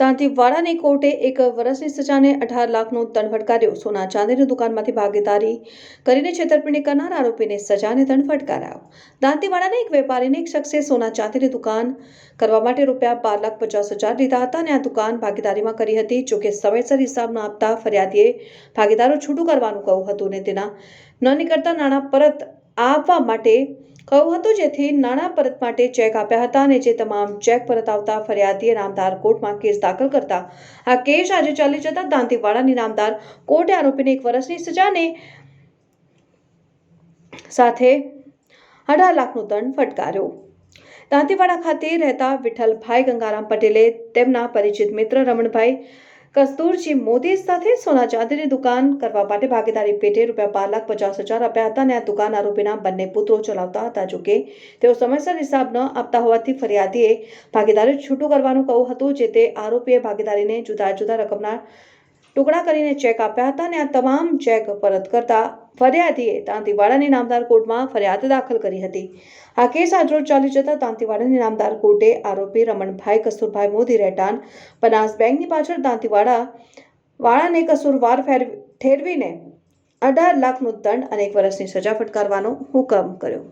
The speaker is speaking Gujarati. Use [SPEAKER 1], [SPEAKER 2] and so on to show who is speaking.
[SPEAKER 1] દાંતીવાડાની કોર્ટે એક વર્ષની સજાને અઢાર લાખનો દંડ ફટકાર્યો. સોના ચાંદીની દુકાનમાંથી ભાગીદારી કરીને છેતરપિંડી કરનાર આરોપીને સજાને દંડ ફટકારાયો. દાંતીવાડાના એક વેપારીને એક શખ્સે સોના ચાંદીની દુકાન કરવા માટે રૂપિયા બાર લાખ પચાસ હજાર લીધા હતા અને આ દુકાન ભાગીદારીમાં કરી હતી. જોકે સમયસર હિસાબ ન આપતા ફરિયાદીએ ભાગીદારો છૂટું કરવાનું કહ્યું હતું અને તેના ન નીકળતા નાણાં પરત આપવા માટે કહ્યું હતું જેથી નાણાં પરત માટે ચેક આપ્યા હતા અને જે તમામ ચેક પરત આવતા ફરિયાદીએ નામદાર કોર્ટમાં કેસ દાખલ કરતા આ કેસ આજે ચાલી જતા દાંતીવાડાની નામદાર કોર્ટે આરોપીને એક વર્ષની સજાને સાથે અઢાર લાખનો દંડ ફટકાર્યો. દાંતીવાડા ખાતે રહેતા વિઠ્ઠલભાઈ ગંગારામ પટેલે તેમના પરિચિત મિત્ર રમણભાઈ કસ્તુરજી મોદી સાથે સોના ચાંદીની દુકાન કરવા માટે ભાગીદારી પેટે રૂપિયા બાર લાખ પચાસ હજાર આપ્યા હતા અને આ દુકાન આરોપીના બંને પુત્રો ચલાવતા હતા. જોકે તેઓ સમયસર હિસાબ ન આપતા હોવાથી ફરિયાદીએ ભાગીદારી છૂટું કરવાનું કહ્યું હતું, જે તે આરોપીએ ભાગીદારીને જુદા જુદા રકમના ટુકડા કરીને ચેક આપ્યા હતા અને આ તમામ ચેક પરત કરતા ફરિયાદીએ તાંતીવાડાની નામદાર કોર્ટમાં ફરિયાદ દાખલ કરી હતી. આ કેસ આજરોજ ચાલી જતા તાંતીવાડાની નામદાર કોર્ટે આરોપી રમણભાઈ કસ્તુરભાઈ મોદી રહેટાન બનાસ બેંકની પાછળ દાંતીવાડા વાળાને કસૂરવાર ઠેરવીને અઢાર લાખનો દંડ અને એક વર્ષની સજા ફટકારવાનો હુકમ કર્યો.